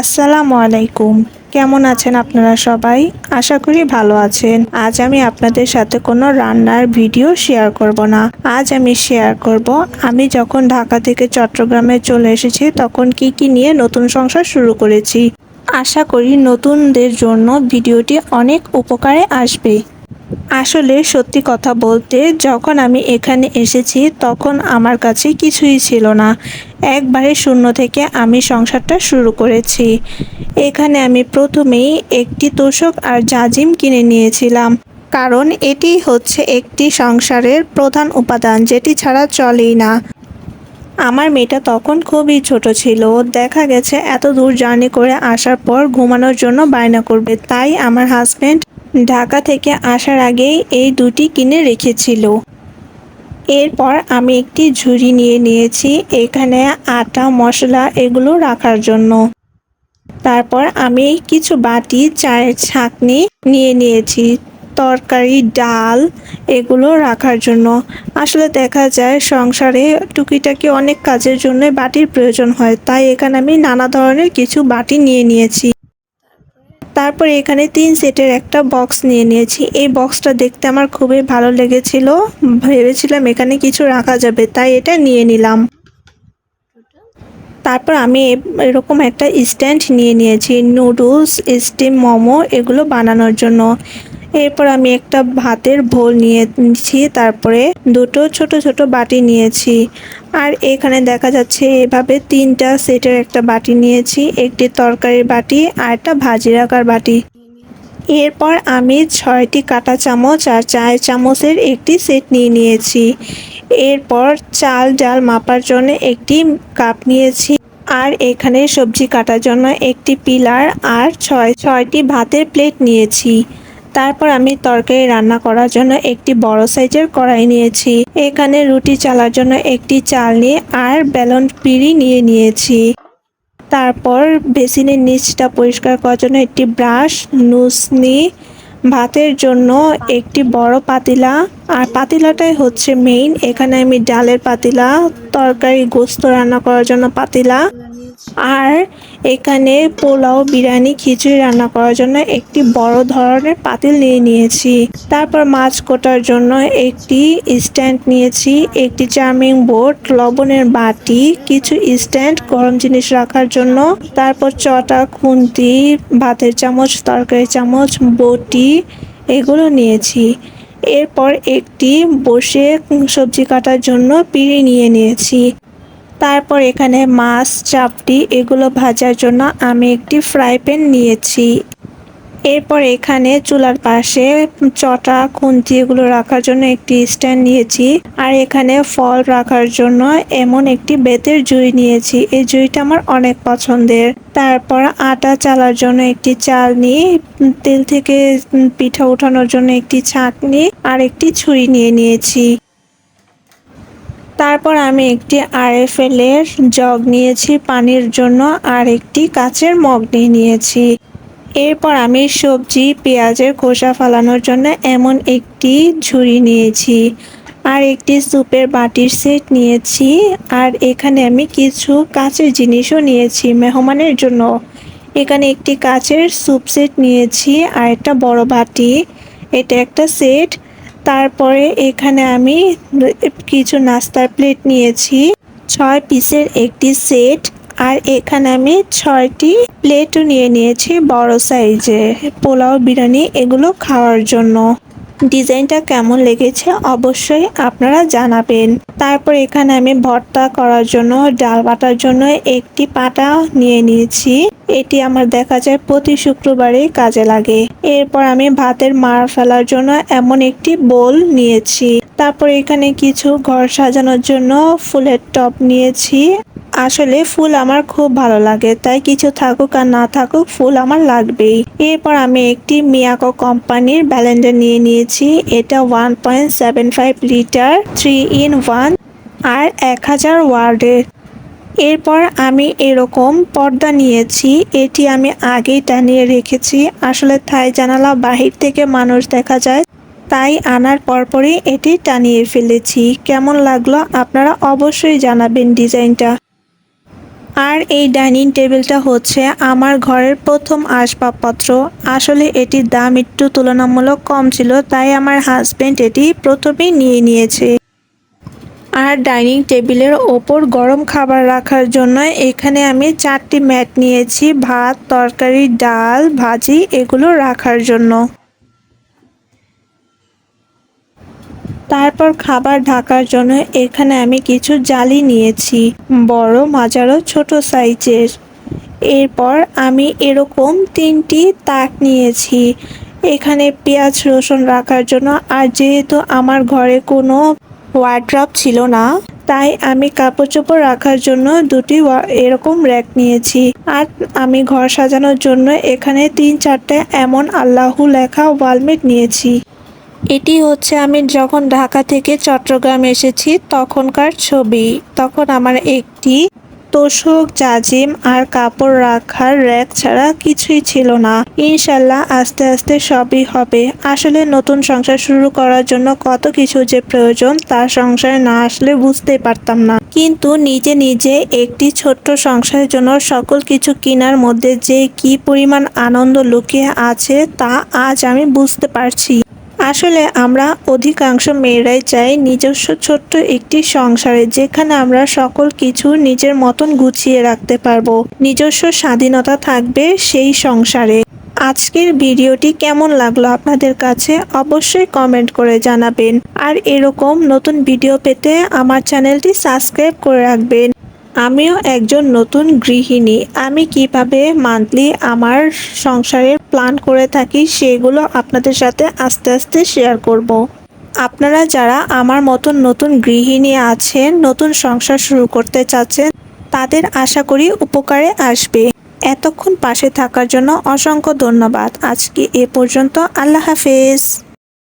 আসসালামু আলাইকুম। কেমন আছেন আপনারা সবাই? আশা করি ভালো আছেন। আজ আমি আপনাদের সাথে কোনো রান্নার ভিডিও শেয়ার করব না। আজ আমি শেয়ার করব, আমি যখন ঢাকা থেকে চট্টগ্রামে চলে এসেছি, তখন কি কি নিয়ে নতুন সংসার শুরু করেছি। আশা করি নতুনদের জন্য ভিডিওটি অনেক উপকারে আসবে। আসলে সত্যি কথা বলতে যখন আমি এখানে এসেছি তখন আমার কাছে কিছুই ছিল না। একবারে শূন্য থেকে আমি সংসারটা শুরু করেছি। এখানে আমি প্রথমেই একটি তোষক আর জাজিম কিনে নিয়েছিলাম। কারণ এটি হচ্ছে একটি সংসারের প্রধান উপাদান, যেটি ছাড়া চলেই না। আমার মেয়েটা তখন খুবই ছোট ছিল। দেখা গেছে এত দূর জার্নি করে আসার পর ঘুমানোর জন্য বায়না করবে। তাই আমার হাজব্যান্ড ঢাকা থেকে আসার আগেই এই দুটি কিনে রেখেছিল। এরপর আমি একটি ঝুড়ি নিয়ে নিয়েছি, এখানে আটা, মশলা এগুলো রাখার জন্য। তারপর আমি কিছু বাটি, চায়ের ছাঁকনি নিয়ে নিয়েছি, তরকারি, ডাল এগুলো রাখার জন্য। আসলে দেখা যায় সংসারে টুকিটাকি অনেক কাজের জন্য বাটির প্রয়োজন হয়, তাই এখানে আমি নানা ধরনের কিছু বাটি নিয়ে নিয়েছি। তারপর এখানে তিন সেটের একটা বক্স নিয়ে নিয়েছি। এই বক্সটা দেখতে আমার খুবই ভালো লেগেছিল। ভেবেছিলাম এখানে কিছু রাখা যাবে, তাই এটা নিয়ে নিলাম। তারপর আমি এরকম একটা স্ট্যান্ড নিয়ে নিয়েছি, নুডলস, স্টিম মোমো এগুলো বানানোর জন্য। এরপর আমি একটা ভাতের ভোল নিয়েছি, তারপরে দুটো ছোট ছোট বাটি নিয়েছি। আর এখানে দেখা যাচ্ছে এভাবে তিনটা সেটের একটা বাটি নিয়েছি, একটি তরকারির বাটি আর একটা ভাজি রাখার বাটি। এরপর আমি ছয়টি কাটা চামচ আর চায়ের চামচের একটি সেট নিয়ে নিয়েছি। এরপর চাল ডাল মাপার জন্য একটি কাপ নিয়েছি। আর এখানে সবজি কাটার জন্য একটি পিলার আর ছয়, ছয়টি ভাতের প্লেট নিয়েছি। তারপর আমি তরকারি রান্না করার জন্য একটি বড় সাইজের কড়াই নিয়েছি। এখানে রুটি চালার জন্য একটি চালনি আর বেলন পিড়ি নিয়ে নিয়েছি। তারপর বেসিনের নিচটা পরিষ্কার করার জন্য একটি ব্রাশ, নুসনি, ভাতের জন্য একটি বড় পাতিলা। আর পাতিলাটাই হচ্ছে মেইন এখানে আমি ডালের পাতিলা, তরকারি গোস্ত রান্না করার জন্য পাতিলা। আর এখানে পোলাও, বিরিয়ানি, খিচুড়ি রান্না করার জন্য একটি বড় ধরনের পাতিল নিয়ে নিয়েছি। তারপর মাছ কোটার জন্য একটি স্ট্যান্ড নিয়েছি, একটি চার্মিং বোর্ড, লবণের বাটি, কিছু স্ট্যান্ড, গরম জিনিস রাখার জন্য। তারপর চটা খুন্তি, ভাতের চামচ তরকারি চামচ, বটি, এগুলো নিয়েছি। এরপর একটি বসে সবজি কাটার জন্য পিঁড়ি নিয়ে নিয়েছি। তারপর এখানে মাছ, চাপটি, এগুলো ভাজার জন্য আমি একটি ফ্রাই প্যান নিয়েছি। এরপর এখানে চুলার পাশে চটা, খুন্তি এগুলো রাখার জন্য একটি স্ট্যান্ড নিয়েছি। আর এখানে ফল রাখার জন্য এমন একটি বেতের জুই নিয়েছি। এই জুইটা আমার অনেক পছন্দের। তারপর আটা চালার জন্য একটি চাল নিয়ে তেল থেকে পিঠা উঠানোর জন্য একটি ছাঁকনি আর একটি ছুরি নিয়ে নিয়েছি। তারপর আমি একটি আরএফএল এর জগ নিয়েছি, পানির জন্য, আর একটি কাচের মগ নিয়ে নিয়েছি। এরপর আমি সবজি, পেঁয়াজের খোসা ফালানোর জন্য এমন একটি ঝুড়ি নিয়েছি, আর একটি স্যুপের বাটির সেট নিয়েছি, আর এখানে আমি কিছু কাচের জিনিসও নিয়েছি মেহমানের জন্য। এখানে একটি কাচের স্যুপ সেট নিয়েছি, আর একটা বড় বাটি। এটা একটা সেট। তারপরে এখানে আমি কিছু নাস্তার প্লেট নিয়েছি। ছয় পিসের একটি সেট আর এখানে আমি ছয়টি প্লেটও নিয়ে নিয়েছি বড় সাইজে। পোলাও, বিরিয়ানি এগুলো খাওয়ার জন্য। ডিজাইনটা কেমন লেগেছে অবশ্যই আপনারা জানাবেন। তারপর এখানে আমি ভর্তা করার জন্য, ডাল বাটার জন্য একটি পাটা নিয়ে নিয়েছি। এটি আমার দেখা যায় প্রতি শুক্রবারে কাজে লাগে। এরপর আমি ভাতের মার ফেলার জন্য এমন একটি বোল নিয়েছি। তারপর এখানে কিছু ঘর সাজানোর জন্য ফুলের টব নিয়েছি। আসলে ফুল আমার খুব ভালো লাগে, তাই কিছু থাকুক আর না থাকুক ফুল আমার লাগবেই। এরপর আমি একটি মিয়াকো কোম্পানির ব্যালেন্ডার নিয়ে নিয়েছি, এটা one point seven five litre, three in one, আর এক হাজার ওয়ার্ডের এরপর আমি এরকম পর্দা নিয়েছি, এটি আমি আগেই টানিয়ে রেখেছি, আসলে থাই জানালা বাহির থেকে মানুষ দেখা যায়, তাই আনার পরপরই এটি টানিয়ে ফেলেছি। কেমন লাগল আপনারা অবশ্যই জানাবেন ডিজাইনটা। আর এই ডাইনিং টেবিলটা হচ্ছে আমার ঘরের প্রথম আসবাবপত্র। আসলে এটির দাম একটু তুলনামূলক কম ছিল, তাই আমার হাজবেন্ড এটি প্রথমেই নিয়ে নিয়েছে। আর ডাইনিং টেবিলের ওপর গরম খাবার রাখার জন্য এখানে আমি চারটি ম্যাট নিয়েছি, ভাত, তরকারি, ডাল, ভাজি, এগুলো রাখার জন্য। তারপর খাবার ঢাকার জন্য এখানে আমি কিছু জালি নিয়েছি, বড় মাঝারো ছোট সাইজের। এরপর আমি এরকম তিনটি তাক নিয়েছি। এখানে পেঁয়াজ, রসুন রাখার জন্য, আর যেহেতু আমার ঘরে কোনো ওয়ার্ড্রপ ছিল না, তাই আমি কাপড় চোপড় রাখার জন্য দুটি এরকম র্যাক নিয়েছি। আর আমি ঘর সাজানোর জন্য এখানে তিন চারটে এমন আল্লাহু লেখা ওয়ালমেট নিয়েছি। এটি হচ্ছে আমি যখন ঢাকা থেকে চট্টগ্রাম এসেছি তখনকার ছবি। তখন আমার একটি তোষক, জাজিম আর কাপড় রাখার র্যাক ছাড়া কিছুই ছিল না। ইনশাল্লাহ আস্তে আস্তে সবই হবে। আসলে নতুন সংসার শুরু করার জন্য কত কিছু যে প্রয়োজন তার সংসারে না আসলে বুঝতে পারতাম না। কিন্তু নিজে নিজে একটি ছোট্ট সংসারের জন্য সকল কিছু কেনার মধ্যে যে কি পরিমাণ আনন্দ লুকিয়ে আছে তা আজ আমি বুঝতে পারছি। আসলে আমরা অধিকাংশ মেয়েরাই চাই নিজস্ব ছোট্ট একটি সংসারে যেখানে আমরা সকল কিছু নিজের মতন গুছিয়ে রাখতে পারব। নিজস্ব স্বাধীনতা থাকবে সেই সংসারে। আজকের ভিডিওটি কেমন লাগল আপনাদের কাছে অবশ্যই কমেন্ট করে জানাবেন। আর এরকম নতুন ভিডিও পেতে আমার চ্যানেলটি সাবস্ক্রাইব করে রাখবেন। আমিও একজন নতুন গৃহিণী। আমি কীভাবে মান্থলি আমার সংসারের প্ল্যান করে থাকি সেগুলো আপনাদের সাথে আস্তে আস্তে শেয়ার করব। আপনারা যারা আমার মতন নতুন গৃহিণী আছেন, নতুন সংসার শুরু করতে চাচ্ছেন, তাদের আশা করি উপকারে আসবে। এতক্ষণ পাশে থাকার জন্য অসংখ্য ধন্যবাদ। আজকে এ পর্যন্ত আল্লাহ হাফেজ।